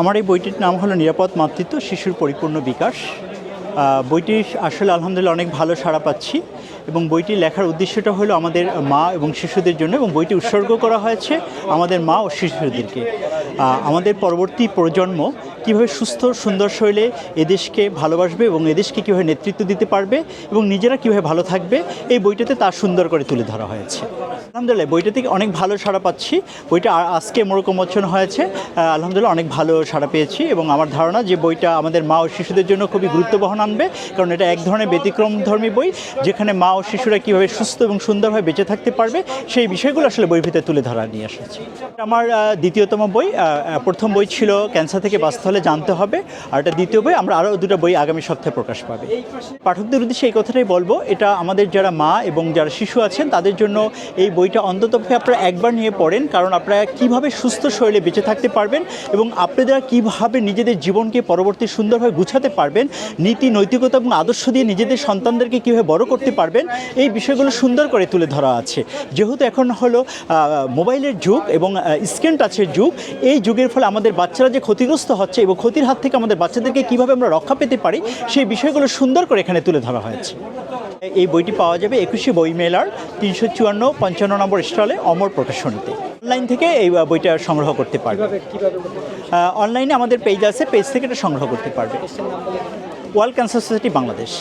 আমার এই বইটির নাম হলো নিরাপদ মাতৃত্ব শিশুর পরিপূর্ণ বিকাশ। বইটি আসলে আলহামদুলিল্লাহ অনেক ভালো সাড়া পাচ্ছি এবং বইটি লেখার উদ্দেশ্যটা হলো আমাদের মা এবং শিশুদের জন্য এবং বইটি উৎসর্গ করা হয়েছে আমাদের মা ও শিশুদেরকে। আমাদের পরবর্তী প্রজন্ম কীভাবে সুস্থ, সুন্দর শৈলে এদেশকে ভালোবাসবে এবং এদেশকে কীভাবে নেতৃত্ব দিতে পারবে এবং নিজেরা কীভাবে ভালো থাকবে, এই বইটাতে তা সুন্দর করে তুলে ধরা হয়েছে। আলহামদুলিল্লাহ, বইটা থেকে অনেক ভালো সাড়া পাচ্ছি। বইটা আজকে মোড়কমোচন হয়েছে। আলহামদুলিল্লাহ অনেক ভালো সাড়া পেয়েছি এবং আমার ধারণা যে বইটা আমাদের মা ও শিশুদের জন্য খুবই গুরুত্ব বহন আনবে কারণ এটা এক ধরনের ব্যতিক্রম ধর্মী বই, যেখানে মা ও শিশুরা কীভাবে সুস্থ এবং সুন্দরভাবে বেঁচে থাকতে পারবে, সেই বিষয়গুলো আসলে বই ভিতরে তুলে ধরা নিয়ে এসেছি। আমার দ্বিতীয়তম বই প্রথম বই ছিল ক্যান্সার থেকে বাঁচতে হলে জানতে হবে, আর এটা দ্বিতীয় বই, আমরা আরও দুটো বই আগামী সপ্তাহে প্রকাশ পাবে। পাঠকদের উদ্দেশ্যে এই কথাটাই বলব, এটা আমাদের যারা মা এবং যারা শিশু আছেন, তাদের জন্য এই বইটা অন্তত আপনারা একবার নিয়ে পড়েন, কারণ আপনারা কীভাবে সুস্থ শরীরে বেঁচে থাকতে পারবেন এবং আপনারা কীভাবে নিজেদের জীবনকে পরবর্তী সুন্দরভাবে গুছাতে পারবেন, নীতি নৈতিকতা এবং আদর্শ দিয়ে নিজেদের সন্তানদেরকে কীভাবে বড় করতে পারবেন এই বিষয়গুলো সুন্দর করে তুলে ধরা আছে। যেহেতু এখন হলো মোবাইলের যুগ এবং স্ক্রিন টাচের যুগ এই যুগের ফলে আমাদের বাচ্চারা যে ক্ষতিগ্রস্ত হচ্ছে এবং ক্ষতির হাত থেকে আমাদের বাচ্চাদেরকে কীভাবে আমরা রক্ষা পেতে পারি সেই বিষয়গুলো সুন্দর করে এখানে তুলে ধরা হয়েছে। এই বইটি পাওয়া যাবে একুশে বই মেলার তিনশো চুয়ান্ন পঞ্চান্ন নম্বর স্টলে অমর প্রকাশনীতে অনলাইন থেকে এই বইটা সংগ্রহ করতে পারবে। অনলাইনে আমাদের পেজ আছে পেজ থেকে এটা সংগ্রহ করতে পারবে। World cancer society Bangladesh.